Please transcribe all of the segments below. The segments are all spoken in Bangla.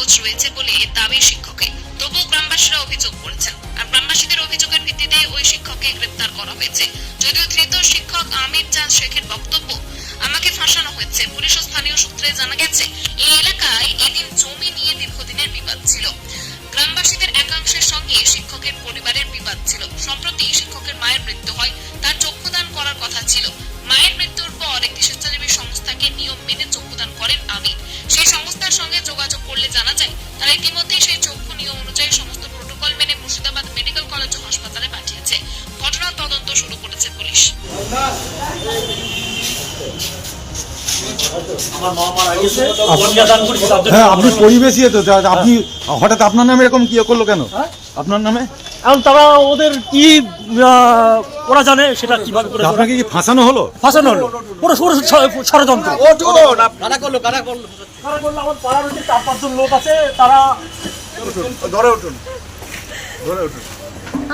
কাগজ রয়েছে বলে দাবি শিক্ষকের তবুও গ্রামবাসীরা অভিযোগ করেছেন। আর গ্রামবাসীদের অভিযোগের ভিত্তিতে ওই শিক্ষককে গ্রেপ্তার করা হয়েছে। যদিও ধৃত শিক্ষক আমির চাঁদ শেখের বক্তব্য আমাকে ফাঁসানো হয়েছে, পুলিশ ও স্থানীয় সূত্রে জানা গেছে, এই এলাকায় এদিন জমি নিয়ে দীর্ঘদিনের বিবাদ ছিল। গ্রামবাসীদের একাংশের সঙ্গে শিক্ষকের পরিবারের বিবাদ ছিল। সম্প্রতি শিক্ষকের মায়ের মৃত্যু হয়, তার চক্ষুদান করার কথা ছিল। মায়ের মৃত্যুর পর একটি স্বেচ্ছাসেবী সংস্থাকে নিয়ম মেনে চক্ষুদান করেন আমির। সেই সংস্থার সঙ্গে যোগাযোগ করলে জানা যায় তারা ইতিমধ্যেই সেই চক্ষু নিয়ম অনুযায়ী সমস্ত প্রোটোকল মেনে মুর্শিদাবাদ মেডিকেল কলেজ ও হাসপাতালে পাঠিয়েছে। ঘটনার তদন্ত শুরু করেছে পুলিশ। তার হ্যাঁ আপনি পরিবেশই তো আপনি হঠাৎ আপনার নামে এরকম কি করল কেন? হ্যাঁ? আপনার নামে? এখন তারা ওদের কি ওরা জানে সেটা কীভাবে করে আপনাকে কি ফাঁসানো হলো? ফাঁসানো হলো। পুরো পুরো ষড়যন্ত্র। কারা করল কারা করল? কারা বলল আমার পাড়ার ওই যে চার পাঁচজন লোক আছে তারা ধরে উঠুন। ধরে উঠুন।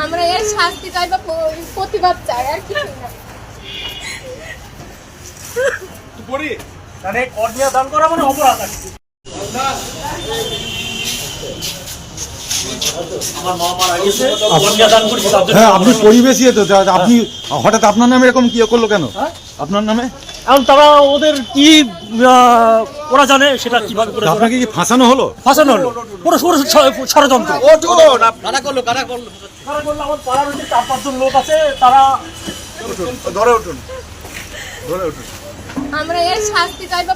আমরা এর শাস্তি চাই বা প্রতিবাদ চাই আর কিছু না। মানে কর্নিয়া দান করা মানে অপরাধ আর কি। আমার মা মারা গেছে কন্যাদান করেছি তার জন্য হ্যাঁ আপনি পরিবেশই তো আপনি হঠাৎ আপনার নামে এরকম কি করল কেন? হ্যাঁ? আপনার নামে? এখন তারা ওদের কি ওরা জানে সেটা কীভাবে করে আপনাকে কি ফাঁসানো হলো? ফাঁসানো হলো। পুরো পুরো ষড়যন্ত্র। কারা করল কারা করল? কারা বলল আমার পাড়ার যে চার পাঁচজন লোক আছে তারা আমরা এর শাস্তি চাই বা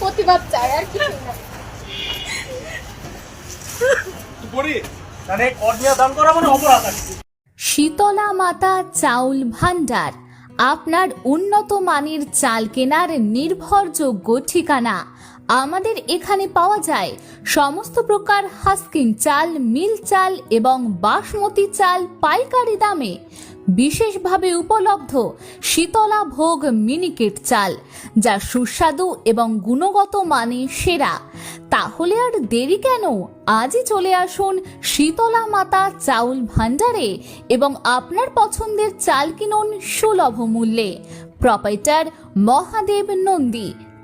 প্রতিবাদ চাই আর কিছু না। মানে শীতলা মাতা চাউল ভান্ডার আপনার উন্নত মানের চাল কেনার নির্ভরযোগ্য ঠিকানা। আমাদের এখানে পাওয়া যায় সমস্ত প্রকার হাস্কিং চাল, মিল চাল এবং বাসমতি চাল পাইকারি দামে। বিশেষভাবে উপলব্ধ শীতলা ভোগ মিনিকেট চাল, যা সুস্বাদু এবং গুণগত মানে সেরা। তাহলে আর দেরি কেন? আজই চলে আসুন শীতলা মাতা চাউল ভান্ডারে এবং আপনার পছন্দের চাল কিনুন সুলভ মূল্যে। প্রপাইটার মহাদেব নন্দী।